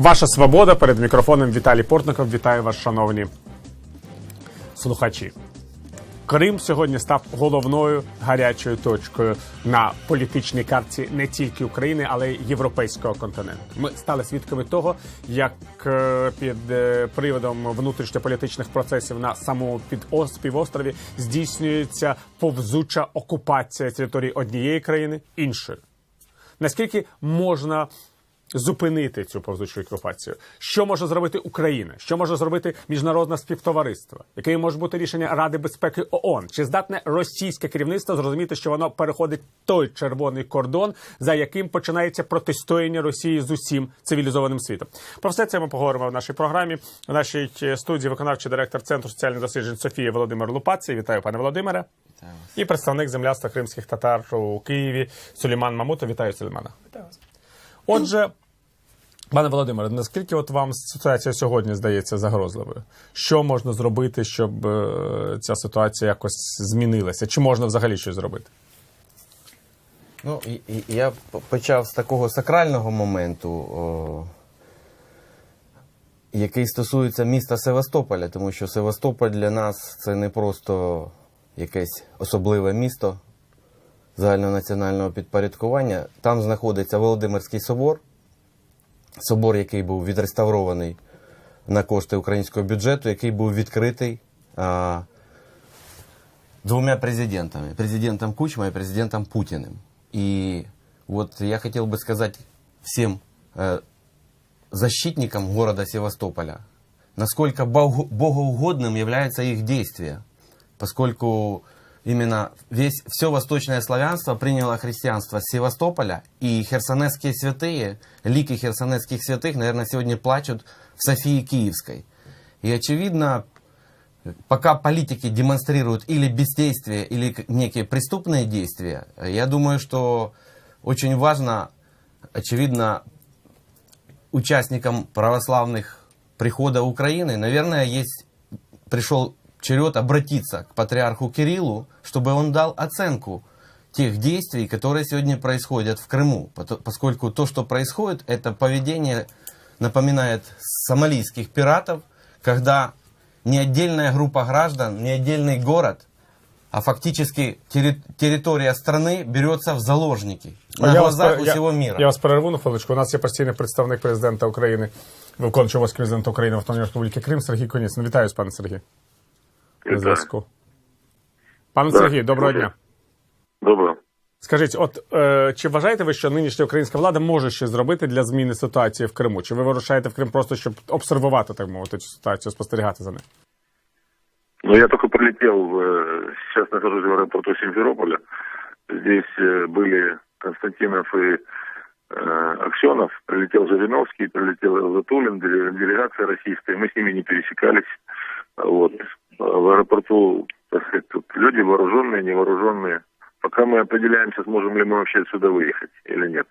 Ваша свобода перед мікрофоном Віталій Портников. Вітаю вас, шановні слухачі. Крим сьогодні став головною гарячою точкою на політичній карті не тільки України, але й європейського континенту. Ми стали свідками того, як е, під е, приводом внутрішньополітичних процесів на самому півострові здійснюється повзуча окупація території однієї країни іншої. Наскільки можна зупинити цю повзучу окупацію? Що може зробити Україна? Що може зробити міжнародне співтовариство? Яке може бути рішення Ради безпеки ООН? Чи здатне російське керівництво зрозуміти, що воно переходить той червоний кордон, за яким починається протистояння Росії з усім цивілізованим світом? Про все це ми поговоримо в нашій програмі. У нашій е, студії виконавчий директор центру соціальних досліджень Софія Володимир Лупаці. Вітаю, пане Володимире. І представник земляства кримських татар у Києві Сулейман Мамутов. Вітаю Сулеймана. Вітаю вас. Отже, пане Володимире, наскільки от вам ситуація сьогодні здається загрозливою? Що можна зробити, щоб е, ця ситуація якось змінилася? Чи можна взагалі щось зробити? Ну, я почав з такого сакрального моменту, який стосується міста Севастополя, тому що Севастополь для нас це не просто якесь особливе місто загальнонаціонального підпорядкування. Там знаходиться Володимирський собор, собор, який був відреставрований на кошти українського бюджету, який був відкритий. А, двумя президентами. Президентом Кучма и президентом Путиным. И вот я хотел бы сказать всем э, защитникам города Севастополя, насколько богу- богоугодным является их действие, поскольку именно весь, все восточное славянство приняло христианство с Севастополя, и херсонесские святые, лики херсонесских святых, наверное, сегодня плачут в Софии Киевской. И очевидно, пока политики демонстрируют или бездействие, или некие преступные действия, я думаю, что очень важно, очевидно, участникам православных прихода Украины, наверное, есть пришел черед обратиться к патриарху Кириллу, чтобы он дал оценку тех действий, которые сегодня происходят в Крыму. Пото- Поскольку то, что происходит, это поведение напоминает сомалийских пиратов, когда не отдельная группа граждан, не отдельный город, а фактически терри- территория страны берется в заложники на Я вас глазах пер- у я- всего мира. Я вас перерву на хвиличку. У нас є постійний представник президента України, виконуючий обов'язки президента України в Автономній Республіки Крим Сергій Коніцин. Вітаю вас, пане Сергій. На Вітаю. зв'язку. Пане Да, Сергій, доброго слухаю. дня. Добре. Скажіть, от е, чи вважаєте ви, що нинішня українська влада може щось зробити для зміни ситуації в Криму? Чи ви вирушаєте в Крим просто щоб обсервувати, так мовити, цю ситуацію, спостерігати за нею? Ну, я только прилетел, э, сейчас нахожусь в аэропорту Симферополя. Здесь э, были Константинов и э, Аксенов, прилетел Жириновский, прилетел Затулин, деле- делегация российская. Мы с ними не пересекались. Вот. В аэропорту, так сказать, тут люди вооруженные, невооруженные. Пока мы определяемся, сможем ли мы вообще отсюда выехать или нет.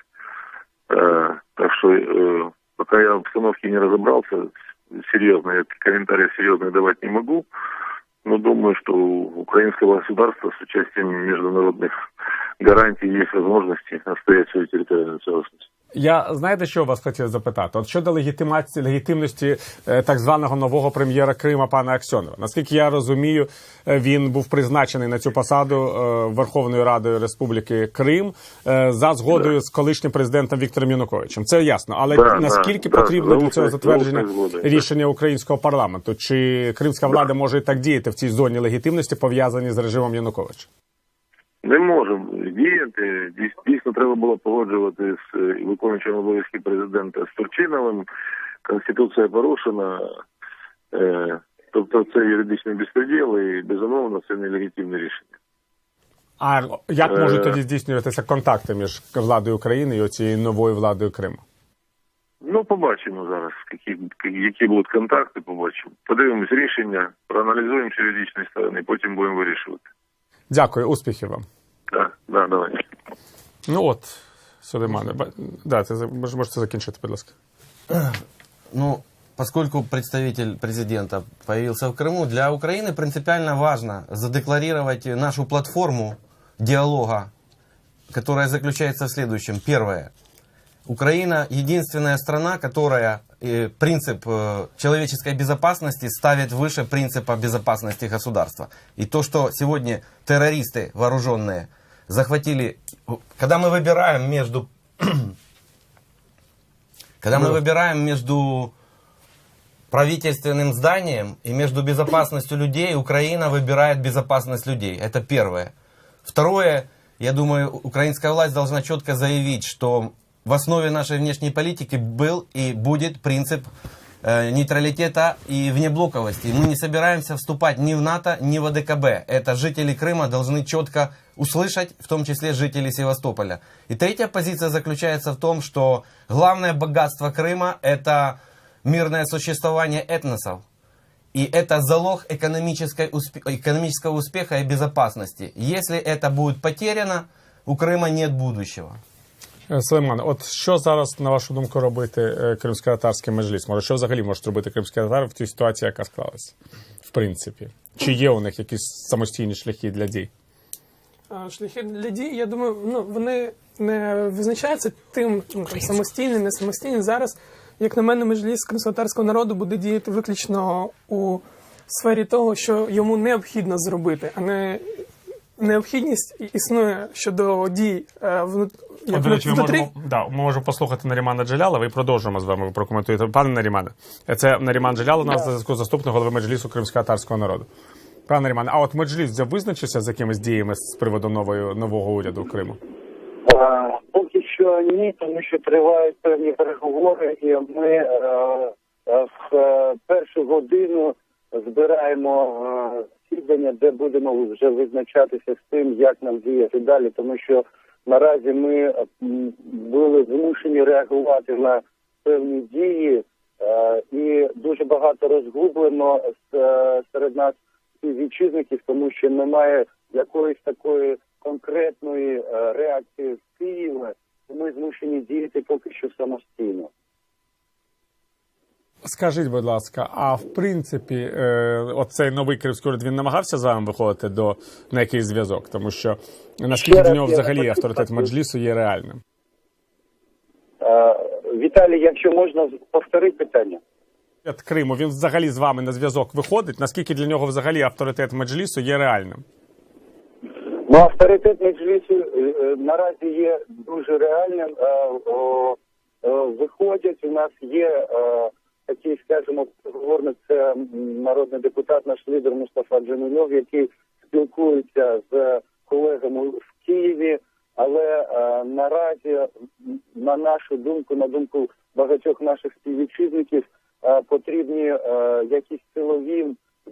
Э, так что э, пока я в обстановке не разобрался, серьезно, я комментариев серьезных давать не могу. Но думаю, что у украинского государства с участием международных гарантий есть возможности отстоять свою территориальную целостность. Я знаєте, що вас хотів запитати? От щодо легітимації легітимності е, так званого нового прем'єра Крима пана Аксьонова. Наскільки я розумію, е, він був призначений на цю посаду е, Верховною Радою Республіки Крим за згодою з колишнім президентом Віктором Януковичем. Це ясно, але Да, наскільки да, потрібно да, для цього затвердження рішення українського парламенту? Чи кримська влада може і так діяти в цій зоні легітимності, пов'язані з режимом Януковича? Не можемо діяти. Дійсно, треба було погоджувати з е, виконуючим обов'язки президента з Турчиновим. Конституція порушена. Е, Тобто це юридичний безпреділ і безумовно це нелегітимне рішення. А як можуть Е. тоді здійснюватися контакти між владою України і оцією новою владою Криму? Ну, побачимо зараз, які, які будуть контакти, побачимо. Подивимось рішення, проаналізуємо з юридичної сторони, потім будемо вирішувати. Дякую, успіхів вам. Так, да, давай. Ну от, Сулеймане, да, ти можете закінчити, будь ласка. Ну, поскольку представитель президента появился в Крыму, для Украины принципиально важно задекларировать нашу платформу диалога, которая заключается в следующем. Первое. Украина единственная страна, которая э, принцип э, человеческой безопасности ставить выше принципа безопасности государства. И то, что сегодня террористы вооруженные захватили, когда мы выбираем между, когда мы выбираем между правительственным зданием и между безопасностью людей, Украина выбирает безопасность людей. Это первое. Второе, я думаю, украинская власть должна четко заявить, что в основе нашей внешней политики был и будет принцип э, нейтралитета и внеблоковости. Мы не собираемся вступать ни в НАТО, ни в АДКБ. Это жители Крыма должны четко услышать, в том числе жители Севастополя. И третья позиция заключается в том, что главное богатство Крыма – это мирное существование этносов. И это залог экономической успе- экономического успеха и безопасности. Если это будет потеряно, у Крыма нет будущего. Е, Сулейман, от що зараз, на вашу думку, робити е, кримсько-татарський меджліс? Може, що взагалі можуть робити кримські татари в тій ситуації, яка склалась? В принципі. Чи є у них якісь самостійні шляхи для дій? А, Шляхи для дій, я думаю, ну вони не визначаються тим ну, там, самостійні, не самостійні. Зараз, як на мене, межліс кримськотарського народу буде діяти виключно у сфері того, що йому необхідно зробити, а не необхідність існує щодо дій е, вну- От, до речі, ми можемо, да, ми можемо послухати Нарімана Джалялова і продовжимо з вами. Прокоментуєте. Пане Нарімане, це Наріман Джалялов, у нас на зв'язку заступник голови Меджлісу кримсько-татарського народу. Пане Нарімане, а от Меджліс вже визначився з якимись діями з приводу нової, нового уряду Криму? А, Поки що ні, тому що тривають певні переговори, і ми е, е, в е, першу годину збираємо е, засідання, де будемо вже визначатися з тим, як нам діяти далі, тому що наразі ми е, були змушені реагувати на певні дії, е, і дуже багато розгублено е, серед нас співвітчизників, тому що немає якоїсь такої конкретної е, реакції з Києва, ми змушені діяти поки що самостійно. Скажіть, будь ласка, а в принципі, е, оцей новий кримський уряд він намагався з вами виходити до на якийсь зв'язок, тому що наскільки раз нього взагалі авторитет. Меджлісу є реальним? Е, Віталій, якщо можна повторити питання. Криму він взагалі з вами на зв'язок виходить. Наскільки для нього взагалі авторитет Меджлісу є реальним? Ну, авторитет Меджлісу е, е, наразі є дуже реальним. Виходять, у нас є е, такий, скажімо, переговорник, це народний депутат, наш лідер Мустафа Джемільов, який спілкується з колегами в Києві. Але наразі, на нашу думку, на думку багатьох наших співвітчизників, потрібні е, якісь силові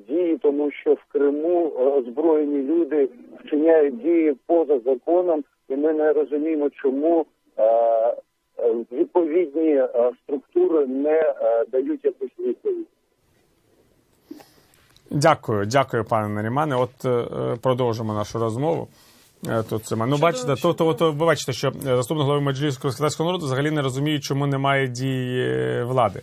дії, тому що в Криму е, озброєні люди вчиняють дії поза законом, і ми не розуміємо, чому е, е, відповідні е, структури не е, дають якусь відповідь. Дякую, дякую, пане Нарімане. От е, е, продовжимо нашу розмову. Е, Тут це ну, бачите, то, то, то, ви бачите, що е, заступник голови Меджлісу кримськотатарського народу взагалі не розуміє, чому немає дії е, влади.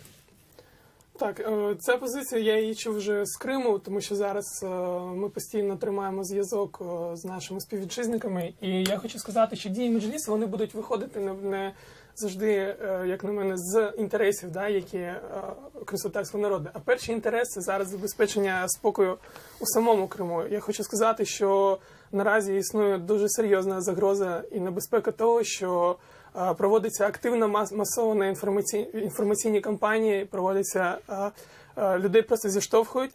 Так, е, ця позиція я її чув вже з Криму, тому що зараз е, ми постійно тримаємо зв'язок е, з нашими співвітчизниками. І я хочу сказати, що дії Меджлісу вони будуть виходити не, завжди, як на мене, з інтересів, да, які кримськотарського народу. А перший інтерес це зараз забезпечення спокою у самому Криму. Я хочу сказати, що наразі існує дуже серйозна загроза і небезпека того, що проводиться активна мас- масована інформаційні, інформаційні кампанії, проводиться людей просто зіштовхують.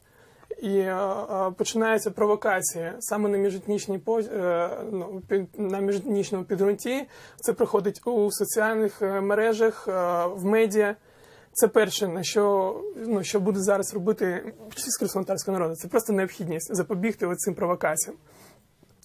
І починається провокація саме на міжетнічній е, ну, на міжетнічному підґрунті. Це проходить у соціальних е, мережах, е, в медіа. Це перше, на що ну що буде зараз робити кримськотарського народу. Це просто необхідність запобігти цим провокаціям.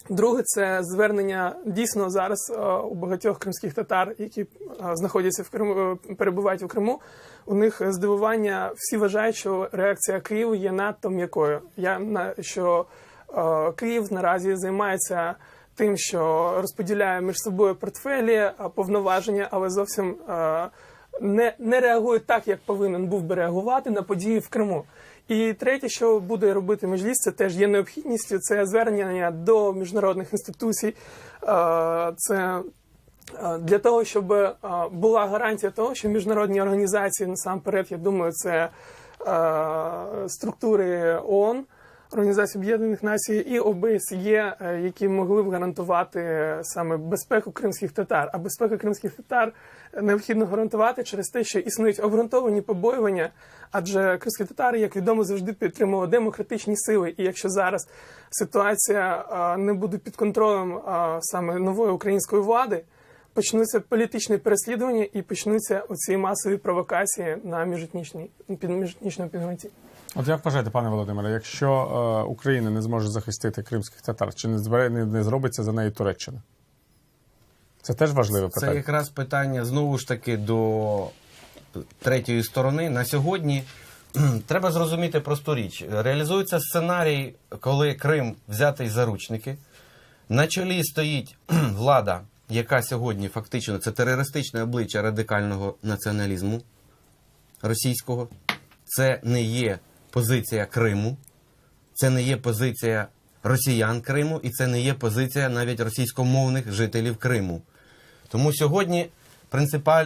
Друге, це звернення дійсно зараз е, у багатьох кримських татар, які е, знаходяться в Криму, е, перебувають у Криму. У них здивування всі вважають, що реакція Києву є надто м'якою. Я на що Київ наразі займається тим, що розподіляє між собою портфелі, повноваження, але зовсім не, не реагує так, як повинен був би реагувати на події в Криму. І третє, що буде робити Меджліс, це теж є необхідністю. Це звернення до міжнародних інституцій, це Для того, щоб була гарантія того, що міжнародні організації, насамперед, я думаю, це структури ООН, Організації Об'єднаних Націй і ОБСЄ, е, які могли б гарантувати саме безпеку кримських татар. А безпеку кримських татар необхідно гарантувати через те, що існують обґрунтовані побоювання, адже кримські татари, як відомо, завжди підтримували демократичні сили. І якщо зараз ситуація е, не буде під контролем е, саме нової української влади, почнуться політичні переслідування і почнуться оці масові провокації на міжетнічній під міжетнічному підґрунті. От як вважаєте, пане Володимире, якщо е, Україна не зможе захистити кримських татар, чи не збере не, не зробиться за неї Туреччина? Це теж важливе Це якраз питання знову ж таки до третьої сторони. На сьогодні треба зрозуміти просту річ. Реалізується сценарій, коли Крим взятий заручники. На чолі стоїть влада, яка сьогодні фактично це терористичне обличчя радикального націоналізму російського. Це не є позиція Криму, це не є позиція росіян Криму, і це не є позиція навіть російськомовних жителів Криму. Тому сьогодні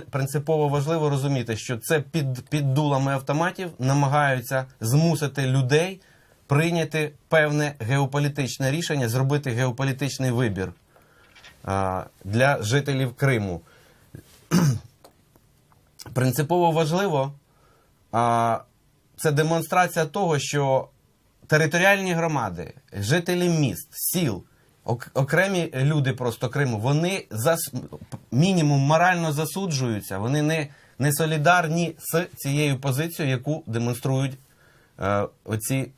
принципово важливо розуміти, що це під, під дулами автоматів намагаються змусити людей прийняти певне геополітичне рішення, зробити геополітичний вибір а, для жителів Криму. Принципово важливо а, це демонстрація того, що територіальні громади, жителі міст, сіл, окремі люди просто Криму, вони зас... мінімум морально засуджуються, вони не, не солідарні з цією позицією, яку демонструють е, оці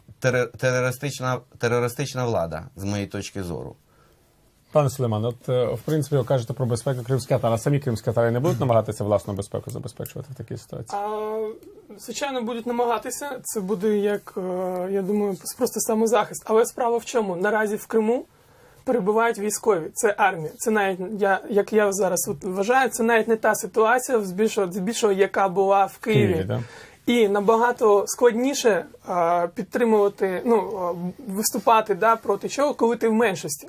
терористична, терористична влада, з моєї точки зору. Пане Сулейман, от е, в принципі ви кажете про безпеку кримських татар, а самі кримські татари не будуть намагатися власну безпеку забезпечувати в такій ситуації? А, звичайно, будуть намагатися. Це буде як, е, я думаю, просто самозахист. Але справа в чому? Наразі в Криму перебувають військові. Це армія. Це навіть я, як я зараз вважаю, це навіть не та ситуація, збільшого, збільшого, яка була в Києві. Києві, да. І набагато складніше а, підтримувати, ну виступати да, проти чого, коли ти в меншості.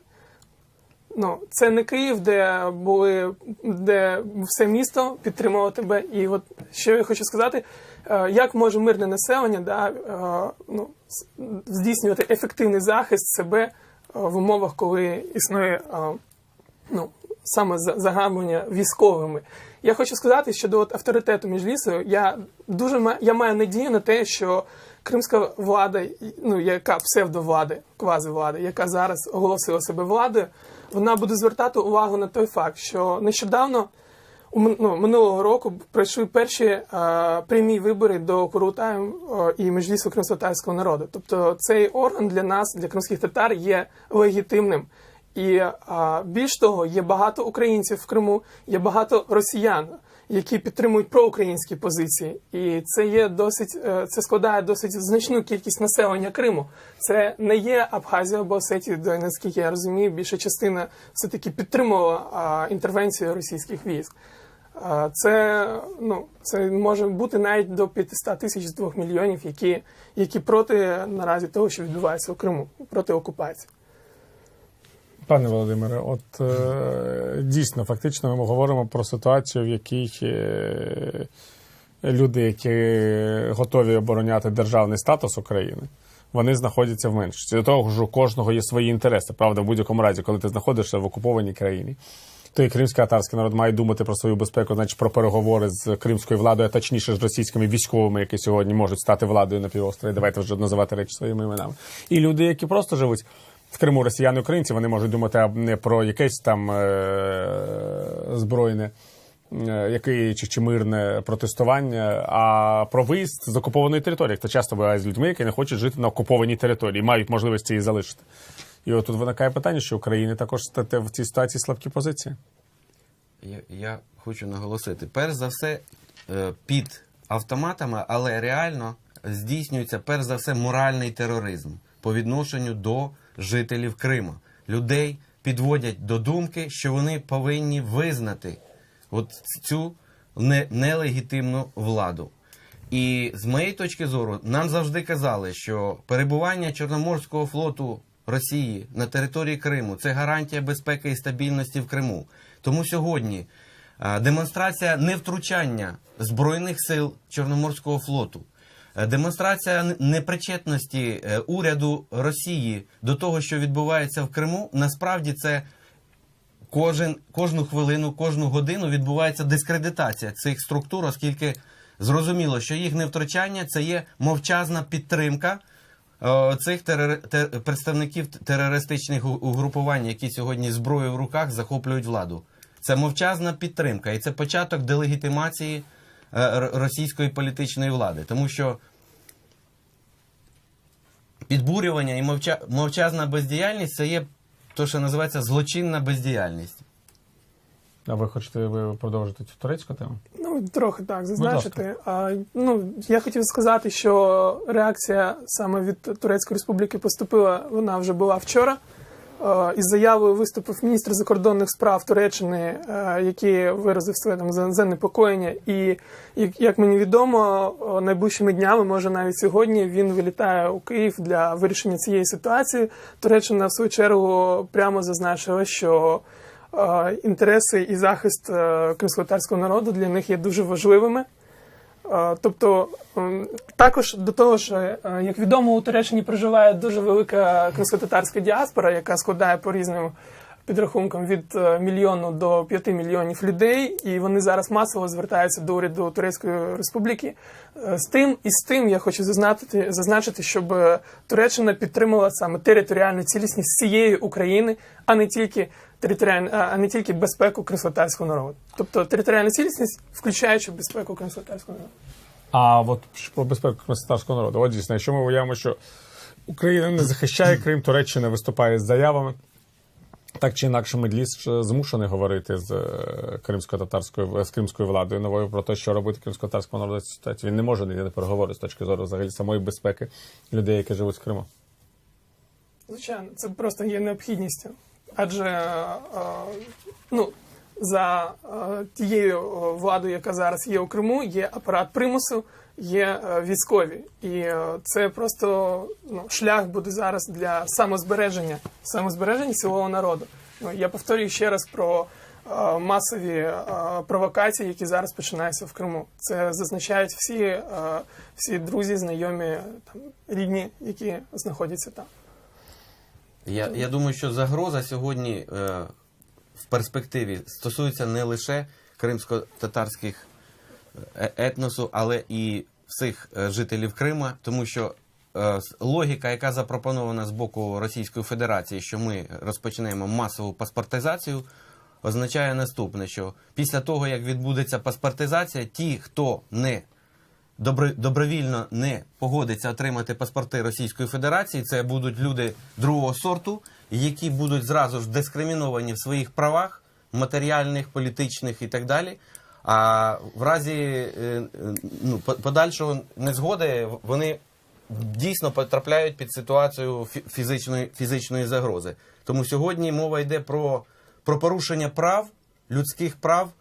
Ну, це не Київ, де були, де все місто підтримувало тебе. І от що я хочу сказати, е, як може мирне населення да, е, ну, здійснювати ефективний захист себе е, в умовах, коли існує ну, саме за- загарбування військовими. Я хочу сказати, що до от авторитету міжлісою я дуже я маю надію на те, що кримська влада, ну яка псевдовлада, квазивлада, яка зараз оголосила себе владою, вона буде звертати увагу на той факт, що нещодавно ну, минулого року пройшли перші е, прямі вибори до Курултаю і Межлісу кримськотарського народу. Тобто цей орган для нас, для кримських татар, є легітимним. І е, більш того, є багато українців в Криму, є багато росіян, які підтримують проукраїнські позиції. І це є досить, е, це складає досить значну кількість населення Криму. Це не є Абхазія або Осетія, де, наскільки я розумію, більша частина все таки підтримувала а, інтервенцію російських військ. А, Це ну це може бути навіть до 500 тисяч з 2 мільйонів, які, які проти наразі того, що відбувається у Криму, проти окупації. Пане Володимире, от е, дійсно, фактично, ми говоримо про ситуацію, в якій е, люди, які готові обороняти державний статус України, вони знаходяться в меншості. До того ж, у кожного є свої інтереси. Правда, в будь-якому разі, коли ти знаходишся в окупованій країні, то і кримський татарський народ має думати про свою безпеку, значить про переговори з кримською владою, а точніше з російськими військовими, які сьогодні можуть стати владою на півострові. Давайте вже називати речі своїми іменами. І люди, які просто живуть в Криму, росіяни українці, вони можуть думати не про якесь там е- збройне. е, Яке чи, чи мирне протестування, а про виїзд з окупованої території. Хто часто буває з людьми, які не хочуть жити на окупованій території, мають можливість її залишити. І от тут виникає питання, що України також стати в цій ситуації слабкі позиції. Я, я хочу наголосити, перш за все, е, під автоматами, але реально здійснюється перш за все моральний тероризм по відношенню до жителів Крима. Людей підводять до думки, що вони повинні визнати от цю не, нелегітимну владу. І з моєї точки зору, нам завжди казали, що перебування Чорноморського флоту Росії на території Криму це гарантія безпеки і стабільності в Криму. Тому сьогодні демонстрація невтручання збройних сил Чорноморського флоту. Е, Демонстрація непричетності е, уряду Росії до того, що відбувається в Криму, насправді це кожен, кожну хвилину, кожну годину відбувається дискредитація цих структур, оскільки зрозуміло, що їх невтручання це є мовчазна підтримка е, цих терор- те- представників терористичних угрупувань, які сьогодні зброєю в руках захоплюють владу. Це мовчазна підтримка, і це початок делегітимації російської політичної влади, тому що підбурювання і мовча... мовчазна бездіяльність це є те, що називається злочинна бездіяльність. А ви хочете ви продовжити цю турецьку тему? Ну, трохи так зазначити. А, ну, я хотів сказати, що реакція саме від Турецької Республіки поступила, вона вже була вчора. Е, Із заявою виступив міністр закордонних справ Туреччини, е, який виразив своє там занепокоєння. І як- мені відомо, найближчими днями, може навіть сьогодні, він вилітає у Київ для вирішення цієї ситуації. Туреччина в свою чергу прямо зазначила, що е, інтереси і захист кримськотарського народу для них є дуже важливими. Тобто, також до того ж, е, як відомо, у Туреччині проживає дуже велика кримськотатарська діаспора, яка складає по різним підрахункам від е, мільйону до п'яти мільйонів людей, і вони зараз масово звертаються до уряду Турецької Республіки. Е, З тим і з тим я хочу зазначити, зазначити, щоб Туреччина підтримала саме територіальну цілісність всієї України, а не тільки територіальну, а не тільки безпеку кримськотатарського народу. Тобто територіальна цілісність, включаючи безпеку кримськотатарського народу. А от про безпеку кримськотарського народу. От дійсно, якщо ми уявимо, що Україна не захищає Крим, Туреччина виступає з заявами. Так чи інакше, Медліс змушений говорити з е, кримсько-татарською з кримською владою новою про те, що робити кримсько-татарському народу ситуації. Він не може не переговори з точки зору взагалі самої безпеки людей, які живуть в Криму. Звичайно, це просто є необхідністю. Адже е, ну, за е, тією е, владою, яка зараз є у Криму, є апарат примусу, є військові. І це просто ну, шлях буде зараз для самозбереження, самозбереження цілого народу. Ну, я повторюю ще раз про масові провокації, які зараз починаються в Криму. Це зазначають всі, всі друзі, знайомі, там, рідні, які знаходяться там. Я, я думаю, що загроза сьогодні е, в перспективі стосується не лише кримсько-татарських е- етносу, але і всіх е, жителів Крима, тому що е, логіка, яка запропонована з боку Російської Федерації, що ми розпочнемо масову паспортизацію, означає наступне: що після того, як відбудеться паспортизація, ті, хто не добровільно не погодиться отримати паспорти Російської Федерації, це будуть люди другого сорту, які будуть зразу ж дискриміновані в своїх правах матеріальних, політичних і так далі. А в разі е, е, ну, подальшого незгоди вони дійсно потрапляють під ситуацію фізичної, фізичної загрози. Тому сьогодні мова йде про, про порушення прав, людських прав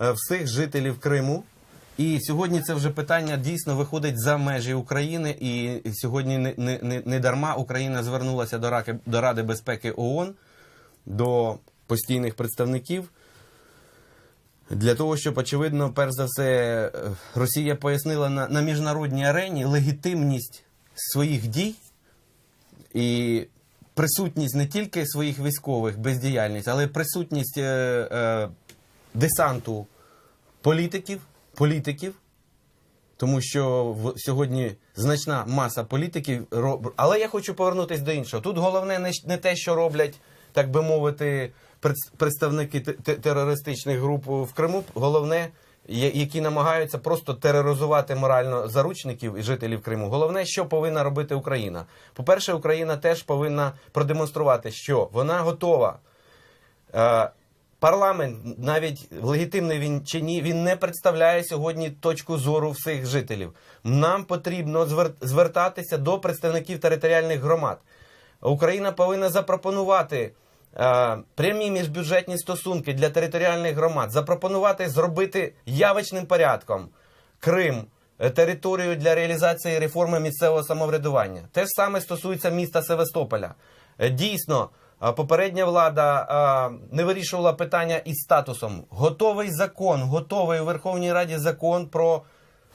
е, всіх жителів Криму. І сьогодні це вже питання дійсно виходить за межі України. І сьогодні не, не, не, дарма Україна звернулася до, Раки, до Ради безпеки ООН, до постійних представників. Для того, щоб, очевидно, перш за все, Росія пояснила на, на міжнародній арені легітимність своїх дій і присутність не тільки своїх військових бездіяльність, але й присутність е, е, десанту політиків, політиків, тому що сьогодні значна маса політиків. Але я хочу повернутися до іншого. Тут головне не, те, що роблять, так би мовити, представники те- те- терористичних груп в Криму. Головне, які намагаються просто тероризувати морально заручників і жителів Криму. Головне, що повинна робити Україна. По-перше, Україна теж повинна продемонструвати, що вона готова. Парламент, навіть легітимний він чи ні, він не представляє сьогодні точку зору всіх жителів. Нам потрібно звер- звертатися до представників територіальних громад. Україна повинна запропонувати е, прямі міжбюджетні стосунки для територіальних громад, запропонувати зробити явочним порядком Крим е, територію для реалізації реформи місцевого самоврядування. Те ж саме стосується міста Севастополя. е, дійсно попередня влада не вирішувала питання із статусом. Готовий закон, готовий у Верховній Раді закон про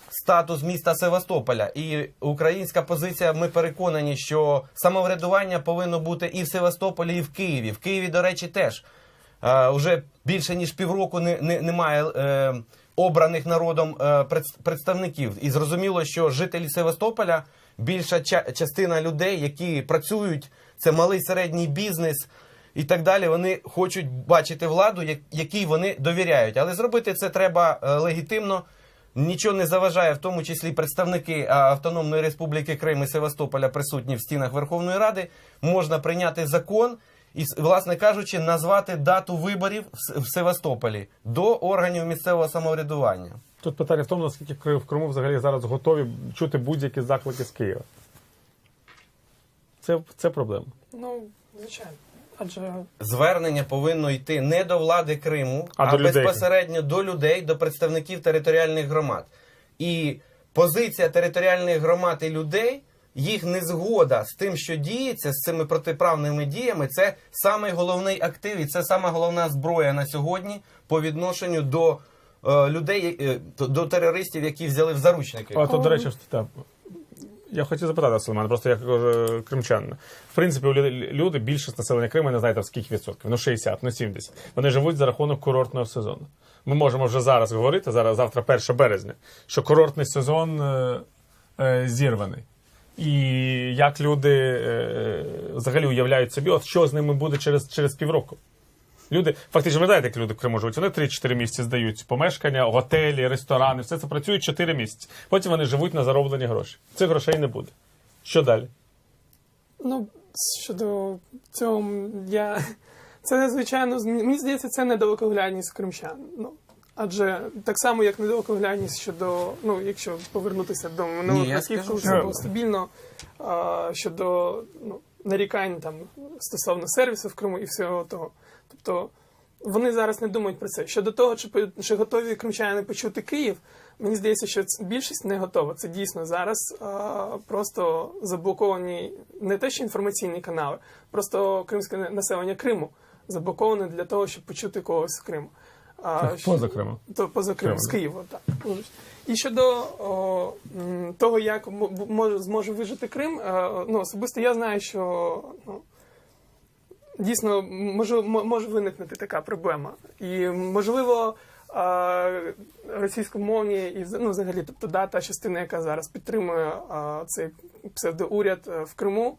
статус міста Севастополя. І українська позиція, ми переконані, що самоврядування повинно бути і в Севастополі, і в Києві. В Києві, до речі, теж е, вже більше ніж півроку не, не, немає е, обраних народом е, представників. І зрозуміло, що жителі Севастополя, більша ча- частина людей, які працюють, це малий середній бізнес. І так далі, вони хочуть бачити владу, якій вони довіряють. Але зробити це треба е, легітимно. Нічого не заважає, в тому числі представники Автономної Республіки Крим і Севастополя присутні в стінах Верховної Ради. Можна прийняти закон і, власне кажучи, назвати дату виборів в Севастополі до органів місцевого самоврядування. Тут питання в тому, наскільки в Криму взагалі зараз готові чути будь-які заклики з Києва. Це, це проблема. Ну, звичайно. Адже Звернення повинно йти не до влади Криму, А а, до людей. безпосередньо до людей, до представників територіальних громад. І позиція територіальних громад і людей, їх незгода з тим, що діється, з цими протиправними діями, це самий головний актив і це сама головна зброя на сьогодні по відношенню до е, людей, е, до терористів, які взяли в заручники. А то, до речі, так. Я хотів запитати Сулейман, просто як е, кримчанина. В принципі, люди, більшість населення Криму, не знаєте в скільки відсотків, ну 60, ну 70. Вони живуть за рахунок курортного сезону. Ми можемо вже зараз говорити, зараз завтра 1 березня, що курортний сезон е, е, зірваний. І як люди е, взагалі уявляють собі, от що з ними буде через, через півроку. Люди, фактично, ви знаєте, як люди живуть. Вони 3-4 місяці здають помешкання, готелі, ресторани, все це працює 4 місяці. Потім вони живуть на зароблені гроші. Цих грошей не буде. Що далі? Ну, щодо цього, я. Це надзвичайно з- мені здається, це недалекоглядність кримчан. Ну, адже так само, як недалекоглядність щодо, ну, якщо повернутися до минулих років, коли було стабільно, а, щодо ну, нарікань там стосовно сервісу в Криму і всього того. Тобто вони зараз не думають про це. Щодо того, чи, чи готові кримчани почути Київ, мені здається, що більшість не готова. Це дійсно зараз а, просто заблоковані не те, що інформаційні канали, просто кримське населення Криму заблоковане для того, щоб почути когось з Криму. А, поза Кримом. то поза Кримом, з Києва, так. І щодо о, того, як може, зможе вижити Крим, е, ну, особисто я знаю, що ну, дійсно може, може виникнути така проблема. І, можливо, е, російськомовні і ну, взагалі, тобто да, та частина, яка зараз підтримує е, цей псевдоуряд е, в Криму,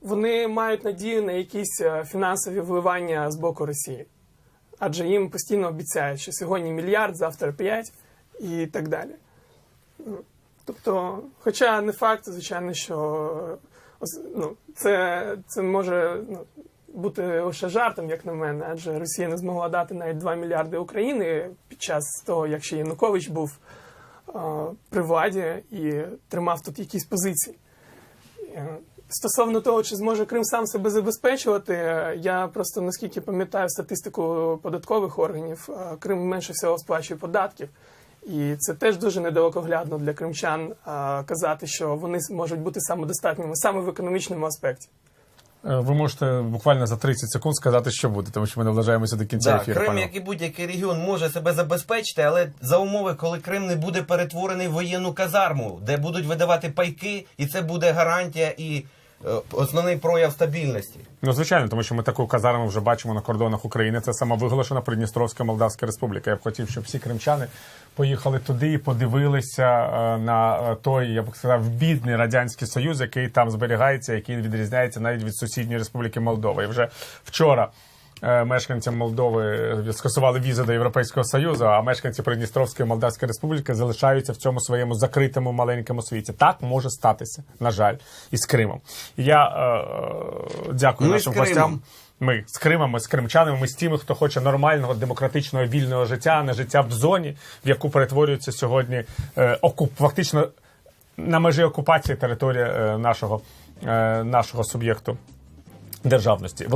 вони мають надію на якісь е, фінансові вливання з боку Росії. Адже їм постійно обіцяють, що сьогодні мільярд, завтра п'ять і так далі. Тобто, хоча не факт, звичайно, що е, ну, це, це може ну, бути лише жартом, як на мене, адже Росія не змогла дати навіть 2 мільярди України під час того, як ще Янукович був е, при владі і тримав тут якісь позиції. Стосовно того, чи зможе Крим сам себе забезпечувати, е, я просто наскільки пам'ятаю статистику податкових органів, е, Крим менше всього сплачує податків. І це теж дуже недалекоглядно для кримчан е, казати, що вони можуть бути самодостатніми саме в економічному аспекті. Е, Ви можете буквально за 30 секунд сказати, що буде, тому що ми наближаємося до кінця Да, ефіру. Крим, пане. як і будь-який регіон, може себе забезпечити, але за умови, коли Крим не буде перетворений в воєнну казарму, де будуть видавати пайки, і це буде гарантія і основний прояв стабільності. Ну, звичайно, тому що ми таку казарму вже бачимо на кордонах України. Це самовиголошена Придністровська Молдавська Республіка. Я б хотів, щоб всі кримчани поїхали туди і подивилися е, на е, той, я б сказав, бідний радянський союз, який там зберігається, який відрізняється навіть від сусідньої республіки Молдова. І вже вчора. Е, Мешканцям Молдови е, скасували візи до Європейського Союзу, а мешканці Придністровської Молдавської Республіки залишаються в цьому своєму закритому маленькому світі. Так може статися, на жаль, і з Кримом. Я е, е, дякую Ми нашим гостям. Ми з Кримом, ми з кримчанами, ми з тими, хто хоче нормального, демократичного, вільного життя, а не життя в зоні, в яку перетворюється сьогодні е, окуп, фактично на межі окупації території е, нашого, е, нашого суб'єкту державності.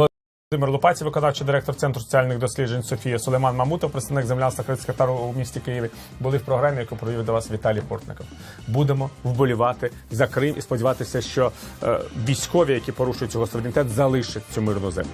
Володимир Лупаці, виконавчий директор Центру соціальних досліджень Софія Сулейман Мамутов, представник землянства Христського Тару у місті Києві, були в програмі, яку провів до вас Віталій Портников. Будемо вболівати за Крим і сподіватися, що е, військові, які порушують його суверенітет, залишать цю мирну землю.